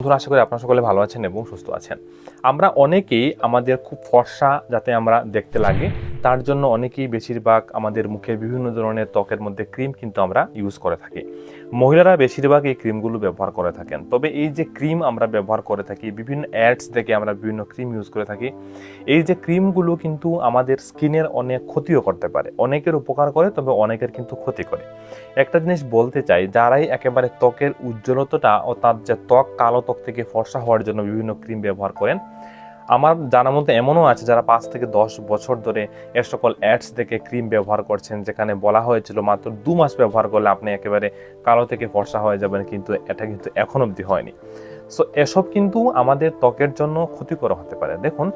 বন্ধুরা, আশা করি আপনার সকলে ভালো আছেন এবং সুস্থ আছেন। আমরা অনেকেই আমাদের খুব ফর্সা যাতে আমরা দেখতে লাগে। তার জন্য অনেকেই বেশিরভাগ আমাদের মুখের বিভিন্ন ধরনের ত্বকের মধ্যে ক্রিম কিন্তু আমরা ইউজ করে থাকি। মহিলারা বেশিরভাগ এই ক্রিমগুলো ব্যবহার করে থাকেন। তবে এই যে ক্রিম আমরা ব্যবহার করে থাকি, বিভিন্ন অ্যাডস থেকে আমরা বিভিন্ন ক্রিম ইউজ করে থাকি, এই যে ক্রিমগুলো কিন্তু আমাদের স্কিনের অনেক ক্ষতিও করতে পারে। অনেকের উপকার করে, তবে অনেকের কিন্তু ক্ষতি করে। একটা জিনিস বলতে চাই, যারাই একেবারে ত্বকের উজ্জ্বলতাটা ও তার যে ত্বক, কালো ত্বক থেকে ফর্সা হওয়ার জন্য বিভিন্ন ক্রিম ব্যবহার করেন আমার জানার মধ্যে এমনও আছে যারা পাঁচ থেকে দশ বছর ধরে এ সকল অ্যাডস থেকে ক্রিম ব্যবহার করছেন, যেখানে বলা হয়েছিল মাত্র দু মাস ব্যবহার করলে আপনি একেবারে কালো থেকে ফর্সা হয়ে যাবেন, কিন্তু এটা কিন্তু এখন অবধি হয়নি। সো এসব কিন্তু আমাদের ত্বকের জন্য ক্ষতিকর হতে পারে। দেখুন,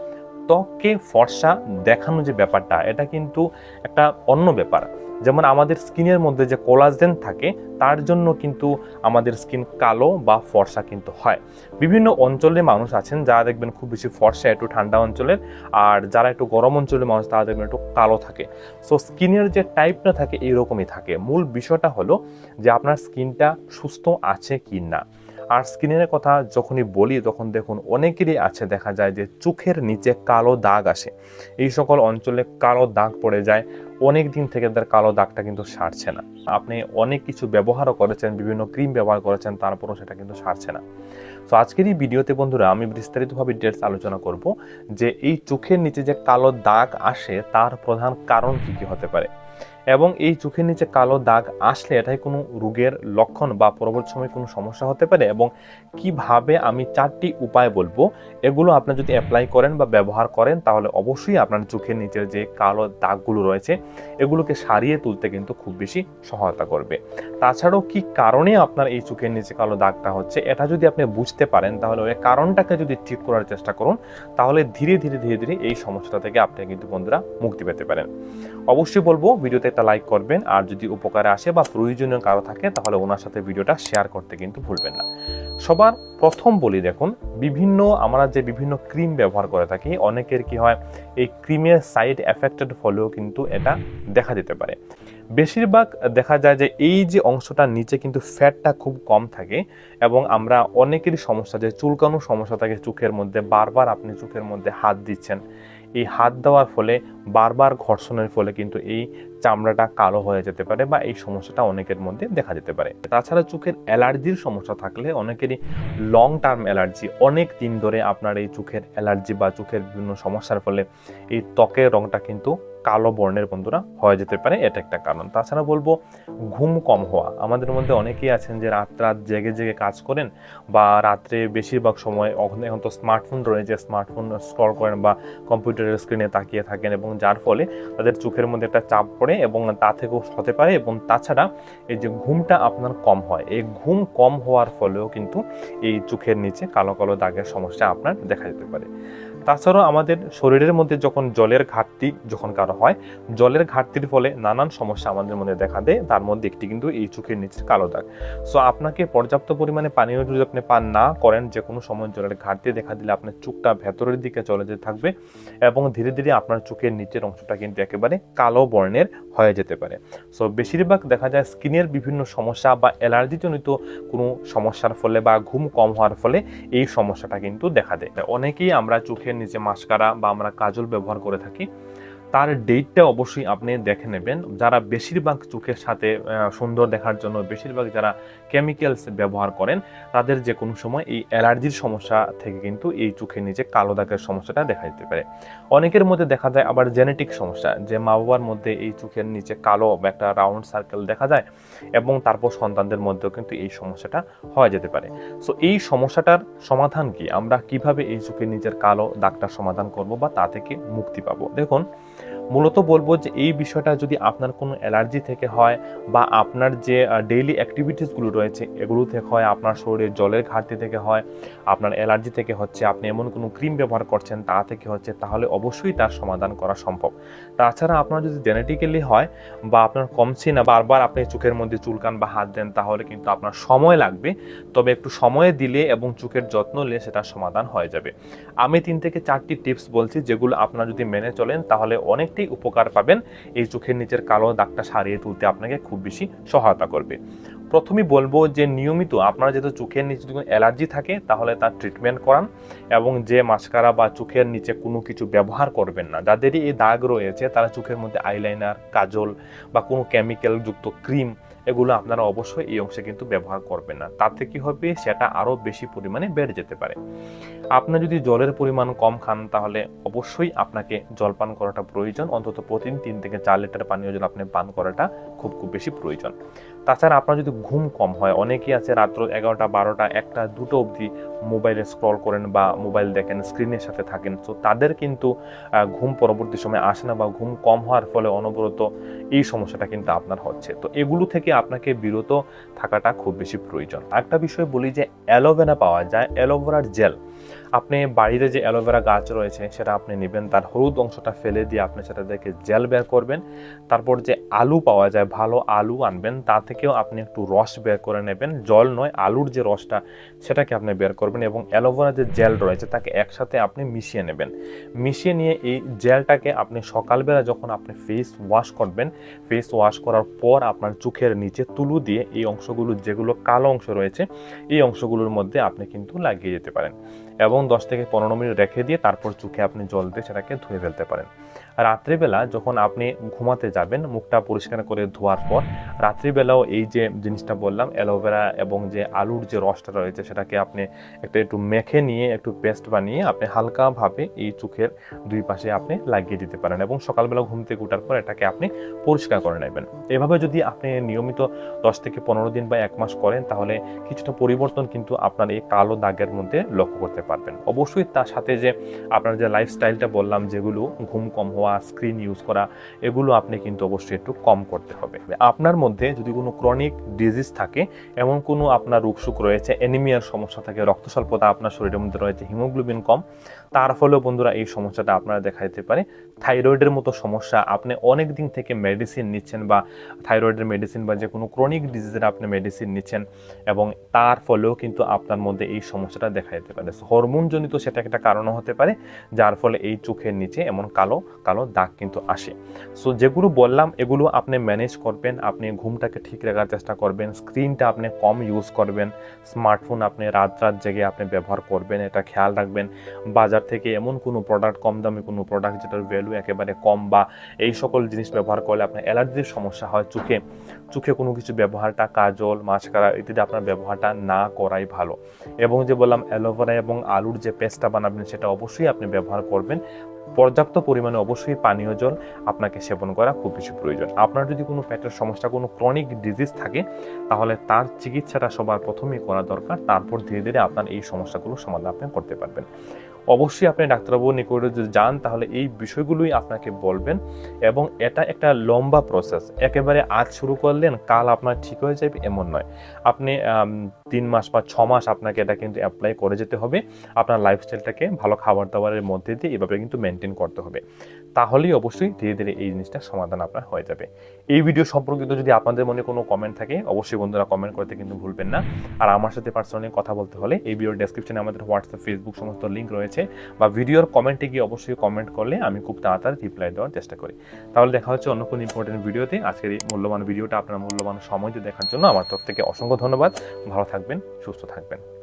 ত্বককে ফর্সা দেখানো যে ব্যাপারটা, এটা কিন্তু একটা অন্য ব্যাপার। যেমন আমাদের স্কিনের মধ্যে যে কোলাজেন থাকে, তার জন্য কিন্তু আমাদের স্কিন কালো বা ফর্সা কিন্তু হয়। বিভিন্ন অঞ্চলে মানুষ আছেন, যারা দেখবেন খুব বেশি ফর্সা, একটু ঠান্ডা অঞ্চলের, আর যারা একটু গরম অঞ্চলের মানুষ, তারা দেখবেন একটু কালো থাকে। সো স্কিনের যে টাইপটা থাকে, এইরকমই থাকে। মূল বিষয়টা হলো যে আপনার স্কিনটা সুস্থ আছে কি না আর স্কিনের কথা যখনই বলি, তখন দেখুন অনেকেরই আছে, দেখা যায় যে চোখের নিচে কালো দাগ আসে। এই সকল অঞ্চলে কালো দাগ পড়ে যায়, অনেক দিন থেকে তার কালো দাগটা কিন্তু সারছে না। আপনি অনেক কিছু ব্যবহারও করেছেন, বিভিন্ন ক্রিম ব্যবহার করেছেন, তারপরও সেটা কিন্তু সারছে না। তো আজকের এই ভিডিওতে বন্ধুরা, আমি বিস্তারিতভাবে ডিটেলস আলোচনা করব যে এই চোখের নিচে যে কালো দাগ আসে, তার প্রধান কারণ কি কি হতে পারে। এবং এই চোখের নিচে কালো দাগ আসলে এটাই কোনো রোগের লক্ষণ বা পরবর্তী সময় কোনো সমস্যা হতে পারে এবং কীভাবে আমি চারটি উপায় বলব, এগুলো আপনি যদি অ্যাপ্লাই করেন বা ব্যবহার করেন তাহলে অবশ্যই আপনার চোখের নিচের যে কালো দাগগুলো রয়েছে, এগুলোকে সারিয়ে তুলতে কিন্তু খুব বেশি সহায়তা করবে। তাছাড়াও কি কারণে আপনার এই চোখের নিচে কালো দাগটা হচ্ছে, এটা যদি আপনি বুঝতে পারেন তাহলে ওই কারণটাকে যদি ঠিক করার চেষ্টা করুন, তাহলে ধীরে ধীরে ধীরে ধীরে এই সমস্যাটা থেকে আপনি কিন্তু বন্ধুরা মুক্তি পেতে পারেন। অবশ্যই বলব, ভিডিওতে একটা লাইক করবেন। আর যদি উপকারে আসে বা প্রয়োজনীয় কারও থাকে, তাহলে ওনার সাথে ভিডিওটা শেয়ার করতে কিন্তু ভুলবেন না। সবার প্রথম বলি দেখুন, বিভিন্ন আমরা যে বিভিন্ন ক্রিম ব্যবহার করে থাকি, অনেকের কি হয়, এই ক্রিমের সাইড এফেক্টেড ফলেও কিন্তু এটা দেখা দিতে পারে। বেশিরভাগ দেখা যায় যে এই যে অংশটার নিচে কিন্তু ফ্যাটটা খুব কম থাকে এবং আমরা অনেকেরই সমস্যা যে চুলকানোর সমস্যা থাকে চোখের মধ্যে, বারবার আপনি চোখের মধ্যে হাত দিচ্ছেন। এই হাত দেওয়ার ফলে, বারবার ঘর্ষণের ফলে কিন্তু এই চামড়াটা কালো হয়ে যেতে পারে বা এই সমস্যাটা অনেকের মধ্যে দেখা যেতে পারে। তাছাড়া চোখের অ্যালার্জির সমস্যা থাকলে অনেকেরই লং টার্ম অ্যালার্জি, অনেক দিন ধরে আপনার এই চোখের অ্যালার্জি বা চোখের বিভিন্ন সমস্যার ফলে এই ত্বকের রংটা কিন্তু কালো বর্ণের বন্ধুরা হয়ে যেতে পারে, এটা একটা কারণ। তাছাড়া বলব, ঘুম কম হওয়া। আমাদের মধ্যে অনেকেই আছেন যে রাত রাত জেগে জেগে কাজ করেন বা রাত্রে বেশিরভাগ সময় এখন তো স্মার্টফোন রয়েছে, স্মার্টফোন স্ক্রল করেন বা কম্পিউটারের স্ক্রিনে তাকিয়ে থাকেন এবং যার ফলে তাদের চোখের মধ্যে একটা চাপ পড়ে এবং তা থেকেও হতে পারে এবং তাছাড়া এই যে ঘুমটা আপনার কম হয়, এই ঘুম কম হওয়ার ফলেও কিন্তু এই চোখের নিচে কালো কালো দাগের সমস্যা আপনার দেখা যেতে পারে। তাছাড়াও আমাদের শরীরের মধ্যে যখন জলের ঘাটতি যখন কারও হয়, জলের ঘাটতির ফলে নানান সমস্যা আমাদের মধ্যে দেখা দেয়। তার মধ্যে একটি কিন্তু এই চোখের নিচে কালো দাগ। সো আপনাকে পর্যাপ্ত পরিমাণে পানীয় যদি আপনি পান না করেন যে কোনো সময় জলের ঘাটতি দেখা দিলে আপনার চোখটা ভেতরের দিকে চলে যেতে থাকবে এবং ধীরে ধীরে আপনার চোখের নিচের অংশটা কিন্তু একেবারে কালো বর্ণের হয়ে যেতে পারে। সো বেশিরভাগ দেখা যায় স্কিনের বিভিন্ন সমস্যা বা অ্যালার্জিজনিত কোনো সমস্যার ফলে বা ঘুম কম হওয়ার ফলে এই সমস্যাটা কিন্তু দেখা দেয়। অনেকেই আমরা চোখের নিচে মাস্কারা বা আমরা কাজল ব্যবহার করে থাকি। তার ডেটটা অবশ্যই আপনি দেখে নেবেন। যারা বেশিরভাগ চোখের সাথে সুন্দর দেখার জন্য বেশিরভাগ যারা কেমিক্যালস ব্যবহার করেন, তাদের যে কোনো সময় এই অ্যালার্জির সমস্যা থেকে কিন্তু এই চোখের নিচে কালো দাগের সমস্যাটা দেখা দিতে পারে। অনেকের মধ্যে দেখা যায় আবার জেনেটিক সমস্যা, যে মা বাবার মধ্যে এই চোখের নিচে কালো বা একটা রাউন্ড সার্কেল দেখা যায় এবং তারপর সন্তানদের মধ্যেও কিন্তু এই সমস্যাটা হয়ে যেতে পারে। সো এই সমস্যাটার সমাধান কি? আমরা কীভাবে এই চোখের নিচের কালো দাগটার সমাধান করব বা তা থেকে মুক্তি পাবো? দেখুন মূলত বলব যে এই বিষয়টা যদি আপনার কোনো অ্যালার্জি থেকে হয় বা আপনার যে ডেইলি অ্যাক্টিভিটিসগুলো রয়েছে, এগুলো থেকে হয়, আপনার শরীরে জলের ঘাটতি থেকে হয়, আপনার অ্যালার্জি থেকে হচ্ছে, আপনি এমন কোনো ক্রিম ব্যবহার করছেন তা থেকে হচ্ছে, তাহলে অবশ্যই তার সমাধান করা সম্ভব। তাছাড়া আপনার যদি জেনেটিক্যালি হয় বা আপনার কমছে না, বারবার আপনি চোখের মধ্যে চুলকান বা হাত দেন, তাহলে কিন্তু আপনার সময় লাগবে। তবে একটু সময় দিলে এবং চোখের যত্ন নিলে সেটা সমাধান হয়ে যাবে। আমি তিন থেকে চারটি টিপস বলছি, যেগুলো আপনারা যদি মেনে চলেন, তাহলে অনেক অনেকটাই উপকার পাবেন। এই চোখের নিচের কালো দাগটা সারিয়ে তুলতে আপনাকে খুব বেশি সহায়তা করবে। প্রথমে বলব যে নিয়মিত আপনার যেহেতু চোখের নিচে যদি অ্যালার্জি থাকে, তাহলে তার ট্রিটমেন্ট করান এবং যে মাস্কারা বা চোখের নিচে কোনো কিছু ব্যবহার করবেন না। যাদেরই এই দাগ রয়েছে, তারা চোখের মধ্যে আইলাইনার, কাজল বা কোনো কেমিক্যালযুক্ত ক্রিম এগুলো আপনারা অবশ্যই এই অংশে কিন্তু ব্যবহার করবেন না। তাতে কি হবে? সেটা আরও বেশি পরিমাণে বেড়ে যেতে পারে। আপনি যদি জলের পরিমাণ কম খান, তাহলে অবশ্যই আপনাকে জল পান করাটা প্রয়োজন। অন্তত প্রতিদিন তিন থেকে চার লিটার পানীয় জল আপনি পান করাটা খুব খুব বেশি প্রয়োজন। তাছাড়া আপনার যদি ঘুম কম হয়, অনেকেই আছে রাত্র এগারোটা, বারোটা, একটা, দুটো অবধি মোবাইলে স্ক্রল করেন বা মোবাইল দেখেন স্ক্রিনের সাথে থাকেন। তো তাদের কিন্তু ঘুম পরবর্তী সময় আসে না বা ঘুম কম হওয়ার ফলে অনবরত এই সমস্যাটা কিন্তু আপনার হচ্ছে। তো এগুলো থেকে আপনাকে বিরত থাকাটা খুব বেশি প্রয়োজন। একটা বিষয় বলি যে, অ্যালোভেরা পাওয়া যায়, অ্যালোভেরার জেল। আপনি বাড়িতে যে অ্যালোভেরা গাছ রয়েছে সেটা আপনি নেবেন, তার হলুদ অংশটা ফেলে দিয়ে আপনি সেটা থেকে জেল বের করবেন। তারপর যে আলু পাওয়া যায়, ভালো আলু আনবেন, তা থেকেও আপনি একটু রস বের করে নেবেন। জল নয়, আলুর যে রসটা, সেটাকে আপনি বের করবেন এবং অ্যালোভেরা যে জেল রয়েছে, তাকে একসাথে আপনি মিশিয়ে নেবেন। মিশিয়ে নিয়ে এই জেলটাকে আপনি সকালবেলা যখন আপনি ফেস ওয়াশ করবেন ফেস ওয়াশ করার পর আপনার চোখের নিচে তুলু দিয়ে এই অংশগুলো, যেগুলো কালো অংশ রয়েছে, এই অংশগুলোর মধ্যে আপনি কিন্তু লাগিয়ে যেতে পারেন। এবং দশ থেকে পনেরো মিনিট রেখে দিয়ে তারপর চোখে আপনি জল দিয়ে সেটাকে ধুয়ে ফেলতে পারেন। রাত্রিবেলা যখন আপনি ঘুমাতে যাবেন, মুখটা পরিষ্কার করে ধোয়ার পর, রাত্রিবেলাও এই যে জিনিসটা বললাম, অ্যালোভেরা এবং যে আলুর যে রসটা রয়েছে সেটাকে আপনি একটা একটু মেখে নিয়ে, একটু পেস্ট বানিয়ে আপনি হালকাভাবে এই চোখের দুই পাশে আপনি লাগিয়ে দিতে পারেন এবং সকালবেলা ঘুম থেকে উঠার পর এটাকে আপনি পরিষ্কার করে নেবেন। এভাবে যদি আপনি নিয়মিত দশ থেকে পনেরো দিন বা এক মাস করেন, তাহলে কিছুটা পরিবর্তন কিন্তু আপনার এই কালো দাগের মধ্যে লক্ষ্য করতে পারবেন। অবশ্যই তার সাথে যে আপনার যে লাইফস্টাইলটা বললাম, যেগুলো ঘুম কম হওয়া স্ক্রিন ইউজ করা, এগুলো আপনি কিন্তু অবশ্যই একটু কম করতে হবে। আপনার মধ্যে যদি কোনো ক্রনিক ডিজিজ থাকে, এমন কোনো আপনার রোগসুখ রয়েছে অ্যানিমিয়ার সমস্যা থাকে, রক্তস্বল্পতা আপনার শরীরের মধ্যে রয়েছে হিমোগ্লোবিন কম তার ফলেও বন্ধুরা এই সমস্যাটা আপনারা দেখা যেতে পারে। থাইরয়েডের মতো সমস্যা আপনি অনেক দিন থেকে মেডিসিন নিচ্ছেন বা থাইরয়েডের মেডিসিন বা যে কোনো ক্রনিক ডিজিজের আপনি মেডিসিন নিচ্ছেন এবং তার ফলেও কিন্তু আপনার মধ্যে এই সমস্যাটা দেখা যেতে পারে হরমোনজনিত সেটা একটা কারণও হতে পারে, যার ফলে এই চোখের নিচে এমন কালো কালো দাগ কিন্তু আসে। সো যেগুলো বললাম, এগুলো আপনি ম্যানেজ করবেন, আপনি ঘুমটাকে ঠিক রাখার চেষ্টা করবেন স্ক্রিনটা আপনি কম ইউজ করবেন স্মার্টফোন আপনি রাত রাত জেগে আপনি ব্যবহার করবেন, এটা খেয়াল রাখবেন, বাজার থেকে এমন কোনো প্রোডাক্ট কম দামি কোনো প্রোডাক্ট যেটার ভ্যালু একেবারে কম বা এই সকল জিনিস ব্যবহার করলে আপনার অ্যালার্জির সমস্যা হয় চোখে। চোখে কোনো কিছু ব্যবহারটা কাজল মাস্কারা ইত্যাদি আপনার ব্যবহারটা না করাই ভালো। এবং যে বললাম অ্যালোভেরা এবং আলুর যে পেস্টটা বানাবেন সেটা অবশ্যই আপনি ব্যবহার করবেন। পর্যাপ্ত পরিমাণে অবশ্যই পানীয় জল আপনাকে সেবন করা খুব বেশি প্রয়োজন। আপনার যদি কোনো পেটের সমস্যা, কোনো ক্রনিক ডিজিজ থাকে, তাহলে তার চিকিৎসাটা সবার প্রথমেই করা দরকার। তারপর ধীরে ধীরে আপনার এই সমস্যাগুলো সমাধান আপনি করতে পারবেন। অবশ্যই আপনি ডাক্তারবাবু নিকটে যদি যান, তাহলে এই বিষয়গুলোই আপনাকে বলবেন এবং এটা একটা লম্বা প্রসেস একেবারে আজ শুরু করলেন, কাল আপনার ঠিক হয়ে যাবে এমন নয়। আপনি তিন মাস বা ছ মাস আপনাকে এটা কিন্তু অ্যাপ্লাই করে যেতে হবে। আপনার লাইফস্টাইলটাকে ভালো খাবার দাবারের মধ্যে দিয়ে এভাবে কিন্তু মেনটেন করতে হবে। তাহলেই অবশ্যই ধীরে ধীরে এই জিনিসটার সমাধান আপনার হয়ে যাবে। এই ভিডিও সম্পর্কিত যদি আপনাদের মনে কোনো কমেন্ট থাকে, অবশ্যই বন্ধুরা কমেন্ট করতে কিন্তু ভুলবেন না। আর আমার সাথে পার্সোনালি কথা বলতে হলে এই ভিডিওর ডেসক্রিপশনে আমাদের হোয়াটসঅ্যাপ ফেসবুক সমস্ত লিঙ্ক রয়েছে বা ভিডিওর কমেন্টে গিয়ে অবশ্যই কমেন্ট করলে আমি খুব তাড়াতাড়ি রিপ্লাই দেওয়ার চেষ্টা করি। তাহলে দেখা হচ্ছে অন্য কোনো ইম্পর্টেন্ট ভিডিওতে আজকের এই মূল্যবান ভিডিওটা আপনার মূল্যবান সময় দেখার জন্য আমার তরফ থেকে অসংখ্য ধন্যবাদ। ভালো থাকবেন, সুস্থ থাকবেন।